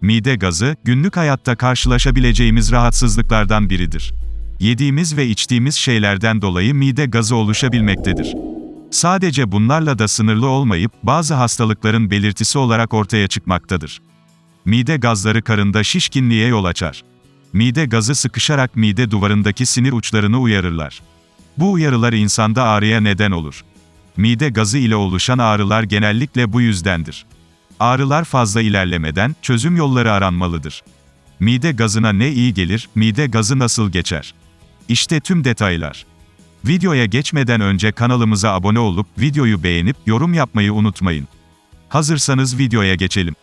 Mide gazı, günlük hayatta karşılaşabileceğimiz rahatsızlıklardan biridir. Yediğimiz ve içtiğimiz şeylerden dolayı mide gazı oluşabilmektedir. Sadece bunlarla da sınırlı olmayıp, bazı hastalıkların belirtisi olarak ortaya çıkmaktadır. Mide gazları karında şişkinliğe yol açar. Mide gazı sıkışarak mide duvarındaki sinir uçlarını uyarırlar. Bu uyarılar insanda ağrıya neden olur. Mide gazı ile oluşan ağrılar genellikle bu yüzdendir. Ağrılar fazla ilerlemeden çözüm yolları aranmalıdır. Mide gazına ne iyi gelir, mide gazı nasıl geçer? İşte tüm detaylar. Videoya geçmeden önce kanalımıza abone olup videoyu beğenip yorum yapmayı unutmayın. Hazırsanız videoya geçelim.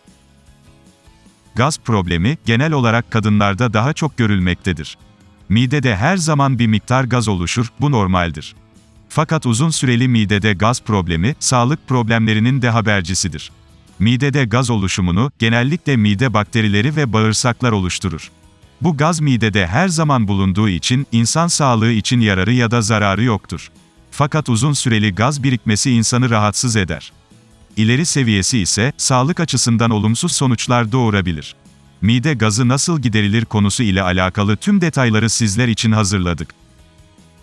Gaz problemi genel olarak kadınlarda daha çok görülmektedir. Midede her zaman bir miktar gaz oluşur, bu normaldir. Fakat uzun süreli midede gaz problemi, sağlık problemlerinin de habercisidir. Midede gaz oluşumunu, genellikle mide bakterileri ve bağırsaklar oluşturur. Bu gaz midede her zaman bulunduğu için, insan sağlığı için yararı ya da zararı yoktur. Fakat uzun süreli gaz birikmesi insanı rahatsız eder. İleri seviyesi ise, sağlık açısından olumsuz sonuçlar doğurabilir. Mide gazı nasıl giderilir konusu ile alakalı tüm detayları sizler için hazırladık.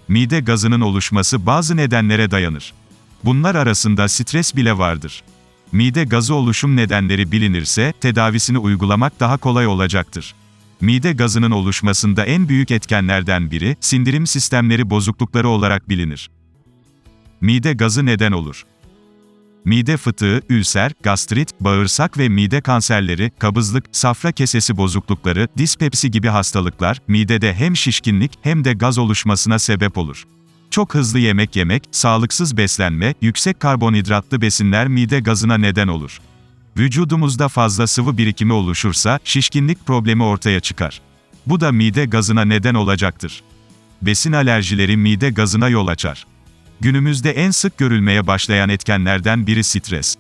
Mide gazının oluşması bazı nedenlere dayanır. Bunlar arasında stres bile vardır. Mide gazı oluşum nedenleri bilinirse, tedavisini uygulamak daha kolay olacaktır. Mide gazının oluşmasında en büyük etkenlerden biri, sindirim sistemleri bozuklukları olarak bilinir. Mide gazı neden olur? Mide fıtığı, ülser, gastrit, bağırsak ve mide kanserleri, kabızlık, safra kesesi bozuklukları, dispepsi gibi hastalıklar, midede hem şişkinlik hem de gaz oluşmasına sebep olur. Çok hızlı yemek yemek, sağlıksız beslenme, yüksek karbonhidratlı besinler mide gazına neden olur. Vücudumuzda fazla sıvı birikimi oluşursa, şişkinlik problemi ortaya çıkar. Bu da mide gazına neden olacaktır. Besin alerjileri mide gazına yol açar. Günümüzde en sık görülmeye başlayan etkenlerden biri stres.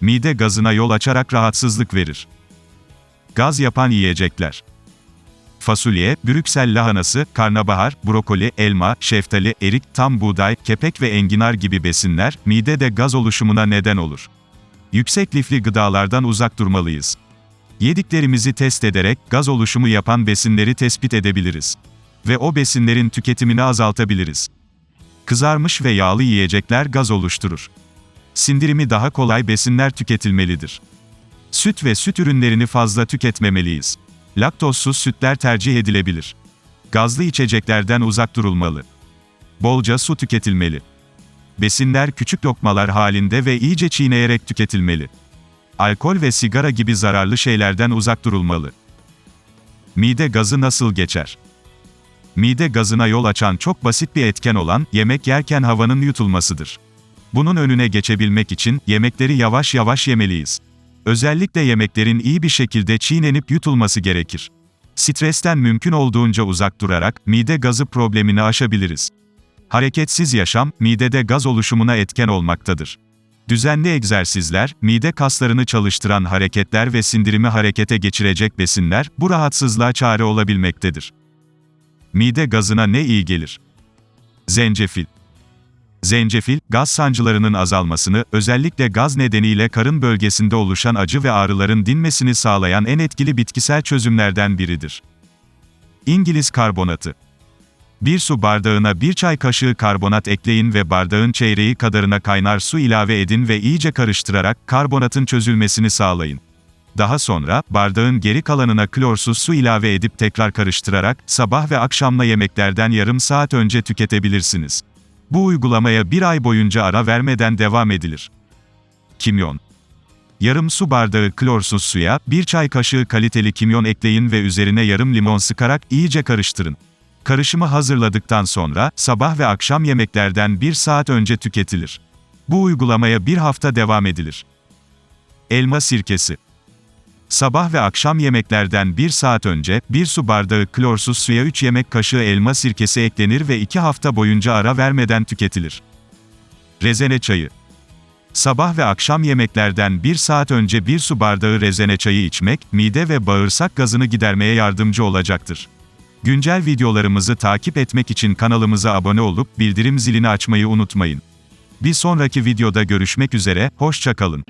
Mide gazına yol açarak rahatsızlık verir. Gaz yapan yiyecekler. Fasulye, Brüksel lahanası, karnabahar, brokoli, elma, şeftali, erik, tam buğday, kepek ve enginar gibi besinler, midede gaz oluşumuna neden olur. Yüksek lifli gıdalardan uzak durmalıyız. Yediklerimizi test ederek, gaz oluşumu yapan besinleri tespit edebiliriz. Ve o besinlerin tüketimini azaltabiliriz. Kızarmış ve yağlı yiyecekler gaz oluşturur. Sindirimi daha kolay besinler tüketilmelidir. Süt ve süt ürünlerini fazla tüketmemeliyiz. Laktozsuz sütler tercih edilebilir. Gazlı içeceklerden uzak durulmalı. Bolca su tüketilmeli. Besinler küçük lokmalar halinde ve iyice çiğneyerek tüketilmeli. Alkol ve sigara gibi zararlı şeylerden uzak durulmalı. Mide gazı nasıl geçer? Mide gazına yol açan çok basit bir etken olan, yemek yerken havanın yutulmasıdır. Bunun önüne geçebilmek için, yemekleri yavaş yavaş yemeliyiz. Özellikle yemeklerin iyi bir şekilde çiğnenip yutulması gerekir. Stresten mümkün olduğunca uzak durarak, mide gazı problemini aşabiliriz. Hareketsiz yaşam, midede gaz oluşumuna etken olmaktadır. Düzenli egzersizler, mide kaslarını çalıştıran hareketler ve sindirimi harekete geçirecek besinler, bu rahatsızlığa çare olabilmektedir. Mide gazına ne iyi gelir? Zencefil. Zencefil, gaz sancılarının azalmasını, özellikle gaz nedeniyle karın bölgesinde oluşan acı ve ağrıların dinmesini sağlayan en etkili bitkisel çözümlerden biridir. İngiliz karbonatı. Bir su bardağına bir çay kaşığı karbonat ekleyin ve bardağın çeyreği kadarına kaynar su ilave edin ve iyice karıştırarak karbonatın çözülmesini sağlayın. Daha sonra, bardağın geri kalanına klorsuz su ilave edip tekrar karıştırarak, sabah ve akşamla yemeklerden yarım saat önce tüketebilirsiniz. Bu uygulamaya bir ay boyunca ara vermeden devam edilir. Kimyon Yarım su bardağı klorsuz suya, bir çay kaşığı kaliteli kimyon ekleyin ve üzerine yarım limon sıkarak iyice karıştırın. Karışımı hazırladıktan sonra, sabah ve akşam yemeklerden bir saat önce tüketilir. Bu uygulamaya bir hafta devam edilir. Elma sirkesi Sabah ve akşam yemeklerden 1 saat önce, 1 su bardağı klorsuz suya 3 yemek kaşığı elma sirkesi eklenir ve 2 hafta boyunca ara vermeden tüketilir. Rezene çayı Sabah ve akşam yemeklerden 1 saat önce 1 su bardağı rezene çayı içmek, mide ve bağırsak gazını gidermeye yardımcı olacaktır. Güncel videolarımızı takip etmek için kanalımıza abone olup bildirim zilini açmayı unutmayın. Bir sonraki videoda görüşmek üzere, hoşçakalın.